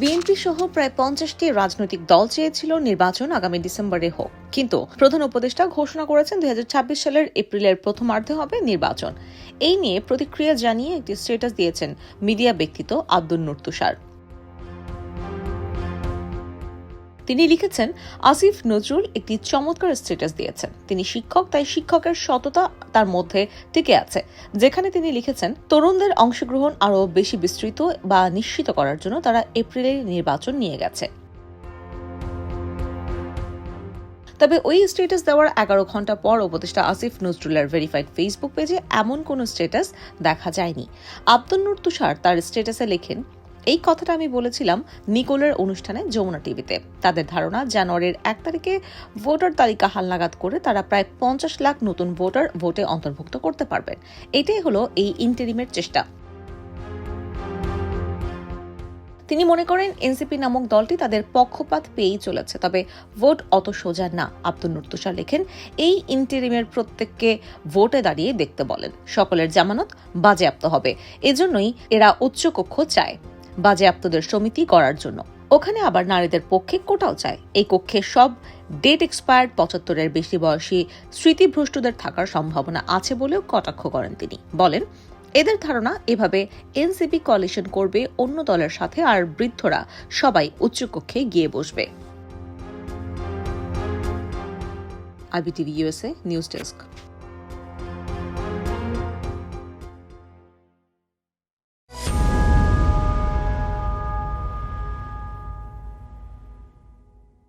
BNP সহ প্রায় পঞ্চাশটি রাজনৈতিক দল চেয়েছিল নির্বাচন আগামী ডিসেম্বরে হোক। কিন্তু প্রধান উপদেষ্টা ঘোষণা করেছেন দুই হাজার ছাব্বিশ সালের এপ্রিলের প্রথমার্ধে হবে নির্বাচন। এই নিয়ে প্রতিক্রিয়া জানিয়ে একটি স্ট্যাটাস দিয়েছেন মিডিয়া ব্যক্তিত্ব আব্দুল নুর তুষার। তিনি লিখেছেন, আসিফ নজরুল একটি চমৎকার স্ট্যাটাস দিয়েছেন। তিনি শিক্ষক, তাই শিক্ষকের সততা তার মধ্যে টিকে আছে। যেখানে তিনি লিখেছেন, তরুণদের অংশগ্রহণ আরও বেশি বিস্তৃত বা নিশ্চিত করার জন্য তারা এপ্রিলের নির্বাচন নিয়ে গেছে। তবে ওই স্ট্যাটাস দেওয়ার এগারো ঘণ্টা পর উপদেষ্টা আসিফ নজরুলের ভেরিফাইড ফেসবুক পেজে এমন কোনো স্ট্যাটাস দেখা যায়নি। আব্দুল নূর তুষার তার স্ট্যাটাসে লেখেন এই কথাটা আমি বলেছিলাম নিকোলের অনুষ্ঠানে যমুনা টিভিতে। তাদের ধারণা, জানুয়ারির এক তারিখে ভোটার তালিকা হালনাগাদ করে তারা প্রায় পঞ্চাশ লাখ নতুন ভোটার ভোটে অন্তর্ভুক্ত করতে পারবেন। এটাই হলো এই ইন্টারিমের চেষ্টা। তিনি মনে করেন, এনসিপি নামক দলটি তাদের পক্ষপাত পেয়েই চলেছে, তবে ভোট অত সোজা না, আব্দুল নুর তুষার লেখেন, এই ইন্টেরিমের প্রত্যেককে ভোটে দাঁড়িয়ে দেখতে বলেন। সকলের জামানত বাজেয়াপ্ত হবে। এজন্যই এরা উচ্চকক্ষ চায়। বাজেয়াপ্তদের সমিতি করার জন্য। ওখানে আবার নারীদের পক্ষে কোটাও চায়। এই কক্ষে সব ডেট এক্সপায়ার্ড পঁচাত্তরের বেশি বয়সী স্মৃতিভ্রষ্টদের থাকার সম্ভাবনা আছে বলেও কটাক্ষ করেন তিনি। বলেন, এদের ধারণা এভাবে এনসিপি কোয়ালিশন করবে, অন্য দলের সাথে আর বৃদ্ধরা সবাই উচ্চকক্ষে গিয়ে বসবে। IBTV USA news desk.